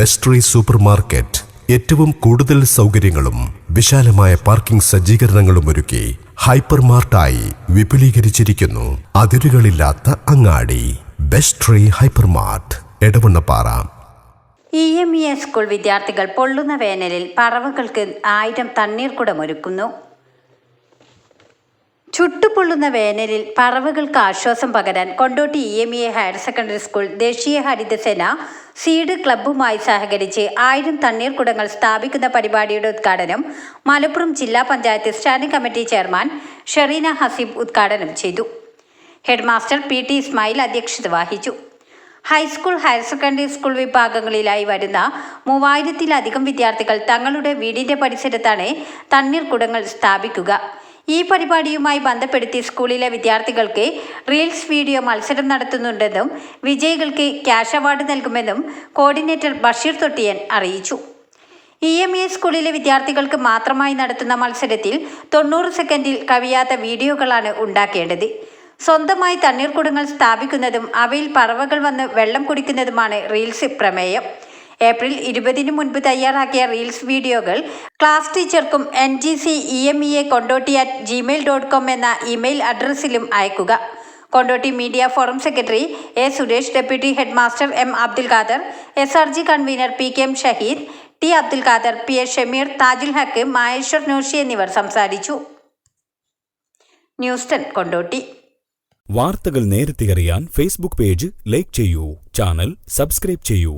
Best re super market ഏറ്റവും കൂടുതൽ സൗകര്യങ്ങളും വിശാലമായ പാർക്കിംഗ് സജ്ജീകരണങ്ങളും ഒരുക്കി ഹൈപ്പർ മാർട്ടായി വിപുലീകരിച്ചിരിക്കുന്നു. അതിരുകളില്ലാത്ത അങ്ങാടി. ബെസ്ട്രി tree hyper mart Edavannappara. E M E school വിദ്യാർത്ഥികൾ പൊള്ളുന്ന വേനലിൽ പറവകൾക്ക് ആയിരം തണ്ണീർക്കുടമൊരുക്കുന്നു ചുട്ടുപൊള്ളുന്ന വേനലിൽ പറവുകൾക്ക് ആശ്വാസം പകരാൻ Kondotty E M E higher secondary school ദേശീയ ഹരിതസേന സീഡ് ക്ലബ്ബുമായി സഹകരിച്ച് ആയിരം തണ്ണീർക്കുടങ്ങൾ സ്ഥാപിക്കുന്ന പരിപാടിയുടെ ഉദ്ഘാടനം മലപ്പുറം ജില്ലാ panchayat standing committee chairman Shereena Haseeb ഉദ്ഘാടനം ചെയ്തു. ഹെഡ്മാസ്റ്റർ പി ടി ഇസ്മായിൽ അധ്യക്ഷത വഹിച്ചു. High school higher secondary school വിഭാഗങ്ങളിലായി വരുന്ന മൂവായിരത്തിലധികം വിദ്യാർത്ഥികൾ തങ്ങളുടെ വീടിന്റെ പരിസരത്താണ് തണ്ണീർക്കുടങ്ങൾ സ്ഥാപിക്കുക. ഈ പരിപാടിയുമായി ബന്ധപ്പെടുത്തി സ്കൂളിലെ വിദ്യാർത്ഥികൾക്ക് റീൽസ് വീഡിയോ മത്സരം നടത്തുന്നുണ്ടെന്നും വിജയികൾക്ക് ക്യാഷ് അവാർഡ് നൽകുമെന്നും കോർഡിനേറ്റർ ബഷീർ തൊട്ടിയൻ അറിയിച്ചു. ഇ എം എ സ്കൂളിലെ വിദ്യാർത്ഥികൾക്ക് മാത്രമായി നടത്തുന്ന മത്സരത്തിൽ തൊണ്ണൂറ് സെക്കൻഡിൽ കവിയാത്ത വീഡിയോകളാണ് ഉണ്ടാക്കേണ്ടത്. സ്വന്തമായി തണ്ണീർക്കുടങ്ങൾ സ്ഥാപിക്കുന്നതും അവയിൽ പറവകൾ വന്ന് വെള്ളം കുടിക്കുന്നതുമാണ് റീൽസ് പ്രമേയം. ഏപ്രിൽ ഇരുപതിന് മുൻപ് തയ്യാറാക്കിയ റീൽസ് വീഡിയോകൾ class ടീച്ചർക്കും N G C E M E A Kondotty at Gmail dot com എന്ന ഇമെയിൽ അഡ്രസ്സിലും അയക്കുക. Kondotty media forum secretary A Suresh deputy head master M Abdul Khader S R G convener P K M Shaheed T Abdul Khader P A Shameer Thajul Haq Mayeshwar നൂഷി എന്നിവർ സംസാരിച്ചു. News ten Kondotty. വാർത്തകൾ നേരത്തെ അറിയാൻ Facebook page like ചെയ്യൂ channel subscribe ചെയ്യൂ.